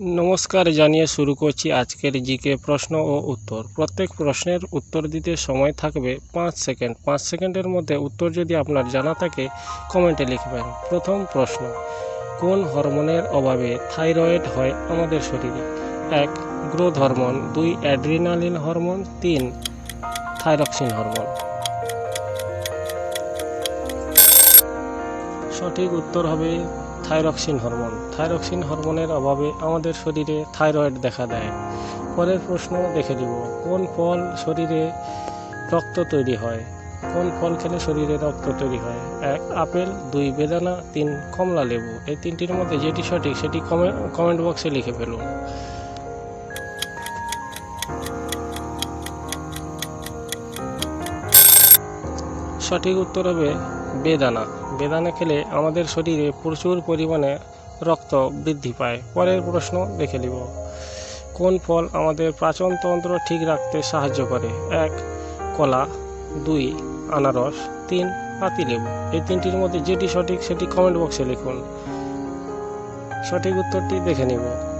নমস্কার জানিয়ে শুরু করছি আজকের জিকে প্রশ্ন ও উত্তর। প্রত্যেক প্রশ্নের উত্তর দিতে সময় থাকবে পাঁচ সেকেন্ড। পাঁচ সেকেন্ডের মধ্যে উত্তর যদি আপনার জানা থাকে, কমেন্টে লিখবেন। প্রথম প্রশ্ন, কোন হরমোনের অভাবে থাইরয়েড হয় আমাদের শরীরে? এক, গ্রোথ হরমোন। দুই, অ্যাড্রিনালিন হরমোন। তিন, থাইরক্সিন হরমোন। সঠিক উত্তর হবে থাইরক্সিন হরমোন। থাইরক্সিন হরমোনের অভাবে আমাদের শরীরে থাইরয়েড দেখা দেয়। পরের প্রশ্ন দেখে দিব কোন ফল শরীরে রক্ত তৈরি হয়? কোন ফল খেলে শরীরে রক্ত তৈরি হয়? এক, আপেল, দুই, বেদানা, তিন, কমলা লেবু। এই তিনটির মধ্যে যেটি সঠিক সেটি কমেন্ট বক্সে লিখে ফেলুন। সঠিক উত্তর হবে বেদানা। বেদানা খেলে আমাদের শরীরে প্রচুর পরিমাণে রক্ত বৃদ্ধি পায়। পরের প্রশ্ন দেখে নিব। কোন ফল আমাদের পাচনতন্ত্র ঠিক রাখতে সাহায্য করে? এক, কলা। দুই, আনারস। তিন, পাতিলেবু। এই তিনটির মধ্যে যেটি সঠিক সেটি কমেন্ট বক্সে লিখুন। সঠিক উত্তরটি দেখে নিব।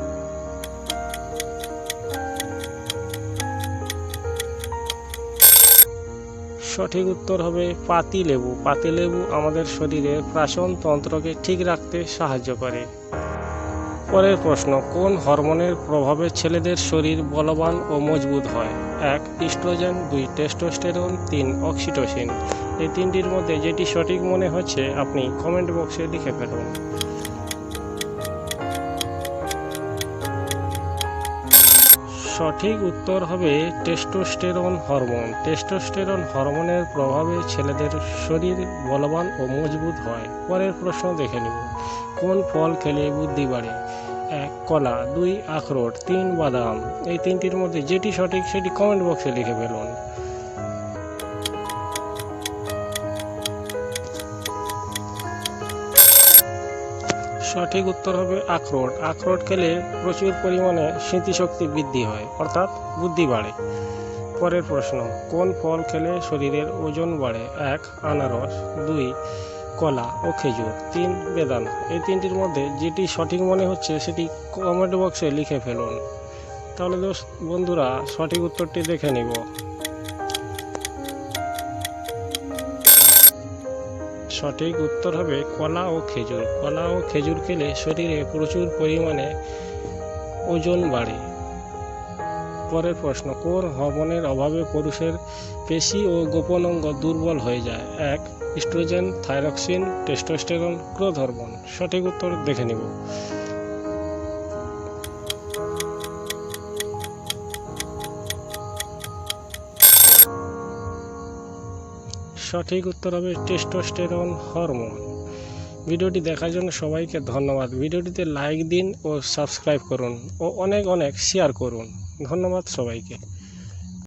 সঠিক উত্তর হবে পাতিলেবু পাতিলেবু আমাদের শরীরে শরীরের প্রাশনতন্ত্রকে ঠিক রাখতে সাহায্য করে। পরের প্রশ্ন, কোন হরমোনের প্রভাবে ছেলেদের শরীর বলবান ও মজবুত হয়? এক, ইস্ট্রোজেন, দুই, টেস্টোস্টেরন, তিন, অক্সিটোসিন। এই তিনটির মধ্যে যেটি সঠিক মনে হচ্ছে, আপনি কমেন্ট বক্সে লিখে ফেলুন। সঠিক উত্তর হবে টেস্টোস্টেরন হরমোন। টেস্টোস্টেরন হরমোনের প্রভাবে ছেলেদের শরীর বলবান ও মজবুত হয়। পরের প্রশ্ন দেখে নিব। কোন ফল খেলে বুদ্ধি বাড়ে? এক, কলা। দুই, আখরোট। তিন, বাদাম। এই তিনটির মধ্যে যেটি সঠিক সেটি কমেন্ট বক্সে লিখে ফেলুন। সঠিক উত্তর হবে আখরোট। আখরোট খেলে প্রচুর পরিমাণে স্মৃতিশক্তি বৃদ্ধি হয়, অর্থাৎ বুদ্ধি বাড়ে। পরের প্রশ্ন, কোন ফল খেলে শরীরের ওজন বাড়ে? এক, আনারস। দুই, কলা ও খেজুর। তিন, বেদানা। এই তিনটির মধ্যে যেটি সঠিক মনে হচ্ছে, সেটি কমেন্ট বক্সে লিখে ফেলুন। তাহলে দোষ বন্ধুরা, সঠিক উত্তরটি দেখে নিব। সঠিক উত্তর হবে কলা ও খেজুর। কলা ও খেজুর খেলে শরীরে প্রচুর পরিমাণে ওজন বাড়ে। পরের প্রশ্ন কোন হরমোনের অভাবে পুরুষের পেশি ও গোপন অঙ্গ দুর্বল হয়ে যায়? এক, ইস্ট্রোজেন, থাইরক্সিন, টেস্টোস্টেরন, ক্রোধ হরমোন। সঠিক উত্তর দেখে নিব। সঠিক উত্তর হবে টেস্টোস্টেরন হরমোন ভিডিওটি দেখার জন্য সবাইকে ধন্যবাদ। ভিডিওটিতে লাইক দিন ও সাবস্ক্রাইব করুন ও অনেক অনেক শেয়ার করুন। ধন্যবাদ সবাইকে।